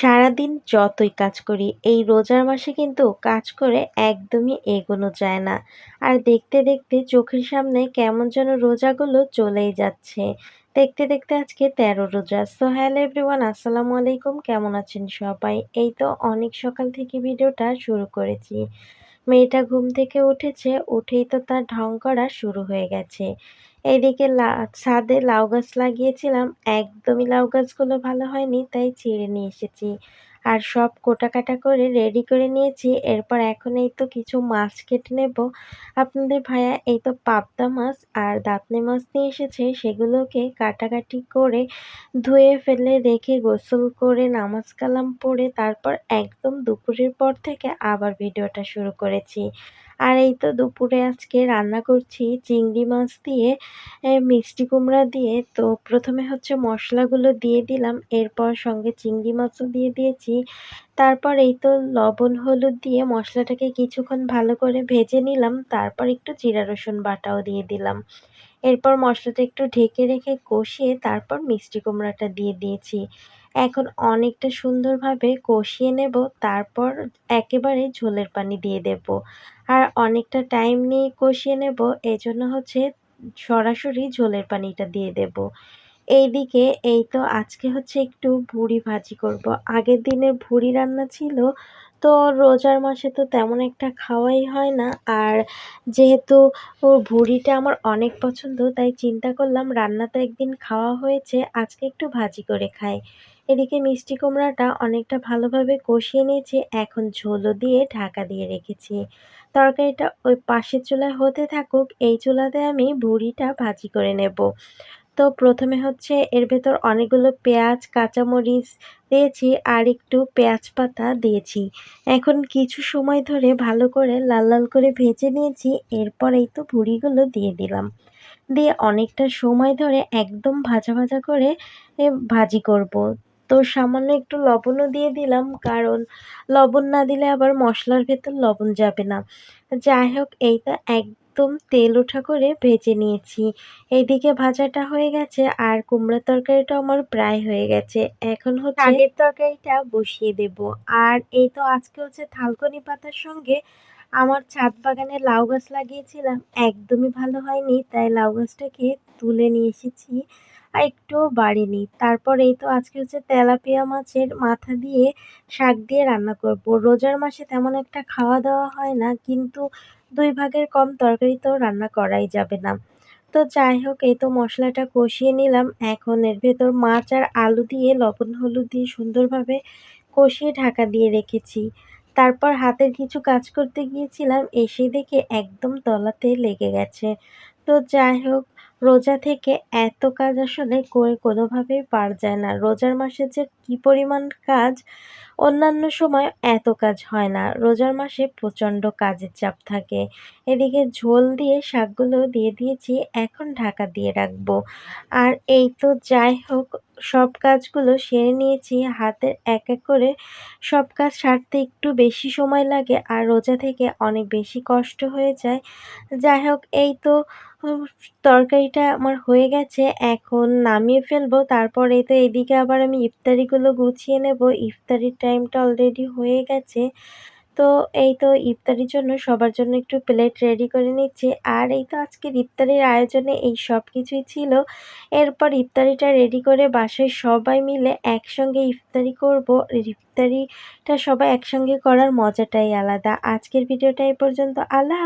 সারাদিন যতই কাজ করি, এই রোজার মাসে কিন্তু কাজ করে একদমই এগোনো যায় না। আর দেখতে দেখতে চোখের সামনে কেমন যেন রোজাগুলো চলেই যাচ্ছে। দেখতে দেখতে আজকে তেরো রোজা। সো হ্যালো এভরিওয়ান আসসালামু আলাইকুম। কেমন আছেন সবাই? এই তো অনেক সকাল থেকে ভিডিওটা শুরু করেছি। মেয়েটা ঘুম থেকে উঠেছে, উঠেই তো তার ঢং করা শুরু হয়ে গেছে। এইদিকে ছাদে লাউ গাছ লাগিয়েছিলাম, একদমই লাউ গাছগুলো ভালো হয়নি, তাই ছিঁড়ে নিয়ে এসেছি। আর সব কোটা কাটা করে রেডি করে নিয়েছি। এরপর এখন এই তো কিছু মাছ কেটে নেব। আপনাদের ভাইয়া, এই তো পাবদা মাছ আর দাঁতনে মাছ নিয়ে এসেছে। সেগুলোকে কাটাকাটি করে ধুয়ে ফেলে রেখে গোসল করে নামাজ কালাম পড়ে তারপর একদম দুপুরের পর থেকে আবার ভিডিওটা শুরু করেছি। আর এই তো দুপুরে আজকে রান্না করছি চিংড়ি মাছ দিয়ে মিষ্টি কুমড়া দিয়ে। তো প্রথমে হচ্ছে মশলাগুলো দিয়ে দিলাম, এরপর সঙ্গে চিংড়ি মাছও দিয়ে দিয়েছি। তারপর এই তো লবণ, হলুদ দিয়ে মশলাটাকে কিছুক্ষণ ভালো করে ভেজে নিলাম, তারপর একটু জিরা রসুন বাটাও দিয়ে দিলাম। এরপর মশলাটা একটু ঢেকে রেখে কষিয়ে তারপর মিষ্টি কুমড়াটা দিয়ে দিয়েছি। এখন অনেকটা সুন্দরভাবে কষিয়ে নেব, তারপর একেবারে ঝোলের পানি দিয়ে দেব। আর অনেকটা টাইম নিয়ে কষিয়ে নেব, এজন্য হচ্ছে সরাসরি ঝোলের পানিটা দিয়ে দেব। এইদিকে এই তো আজকে হচ্ছে একটু ভুড়ি ভাজি করব। আগের দিনের ভুড়ি রান্না ছিল, তো রোজার মাসে তো তেমন একটা খাওয়াই হয় না। আর যেহেতু ভুড়িটা আমার অনেক পছন্দ, তাই চিন্তা করলাম রান্না তো একদিন খাওয়া হয়েছে, আজকে একটু ভাজি করে খাই। এদিকে মিষ্টি কুমড়াটা অনেকটা ভালোভাবে কষিয়ে নিয়েছি, এখন ঝোলও দিয়ে ঢাকা দিয়ে রেখেছি। তরকারিটা ওই পাশের চুলায় হতে থাকুক, এই চুলাতে আমি ভুড়িটা ভাজি করে নেব। তো প্রথমে হচ্ছে এর ভেতর অনেকগুলো পেঁয়াজ, কাঁচামরিচ দিয়েছি আর একটু পেঁয়াজ পাতা দিয়েছি। এখন কিছু সময় ধরে ভালো করে লাল লাল করে ভেজে নিয়েছি, এরপর এই তো ভুড়িগুলো দিয়ে দিলাম। দিয়ে অনেকটা সময় ধরে একদম ভাজা ভাজা করে ভাজি করব। তো সামান্য একটু লবণও দিয়ে দিলাম, কারণ লবণ না দিলে আবার মশলার ভেতর লবণ যাবে না। যাই হোক, এইটা একদম তেল ওঠা করে ভেজে নিয়েছি। এইদিকে ভাজাটা হয়ে গেছে, আর কুমড়োর তরকারিটা আমার প্রায় হয়ে গেছে। এখন হচ্ছে আগের তরকারিটা বসিয়ে দেব। আর এই তো আজকে হচ্ছে থালকনি পাতার সঙ্গে আমার ছাদ বাগানে লাউ গাছ লাগিয়েছিলাম। একদমই ভালো হয়নি, তাই লাউ গাছটাকে তুলে নিয়ে এসেছি। আর একটুও বাড়েনি। তারপর এই তো আজকে হচ্ছে তেলাপিয়া মাছের মাথা দিয়ে শাক দিয়ে রান্না করব। রোজার মাসে তেমন একটা খাওয়া দাওয়া হয় না, কিন্তু দুই ভাগের কম তরকারি তো রান্না করাই যাবে না। তো যাই হোক, এই তো মশলাটা কষিয়ে নিলাম। এখন এর ভেতর মাছ আর আলু দিয়ে লবণ হলুদ দিয়ে সুন্দরভাবে কষিয়ে ঢাকা দিয়ে রেখেছি। তারপর হাতের কিছু কাজ করতে গিয়েছিলাম, এসে দেখে একদম তলাতে লেগে গেছে। তো যাই হোক রোজা থেকে এত কাজ আসলে করে কোনোভাবেই পার যায় না। রোজার মাসে যে কি পরিমাণ কাজ, অন্যান্য সময় এত কাজ হয় না। রোজার মাসে প্রচণ্ড কাজের চাপ থাকে। এদিকে ঝোল দিয়ে শাকগুলো দিয়ে দিয়েছি, এখন ঢাকা দিয়ে রাখব। আর এই তো যাই হোক, সব কাজগুলো সেরে নিয়েছি। হাতের এক এক করে সব কাজ সারতে একটু বেশি সময় লাগে, আর রোজা থেকে অনেক বেশি কষ্ট হয়ে যায়। যাই হোক, এই তো তরকারিটা আমার হয়ে গেছে, এখন নামিয়ে ফেলব, তারপরে তো এদিকে আবার আমি ইফতারিগুলো গুছিয়ে নেব, ইফতারির টাইমটা অলরেডি হয়ে গেছে। তো এই তো ইফতারির জন্য সবার জন্য একটু প্লেট রেডি করে নিচ্ছি, আর এই তো আজকের ইফতারির আয়োজনে এই সব কিছুই ছিল। এরপর ইফতারিটা রেডি করে বাসায় সবাই মিলে একসঙ্গে ইফতারি করব ইফতারিটা সবাই একসঙ্গে করার মজাটাই আলাদা। আজকের ভিডিওটা এই পর্যন্ত, আল্লাহ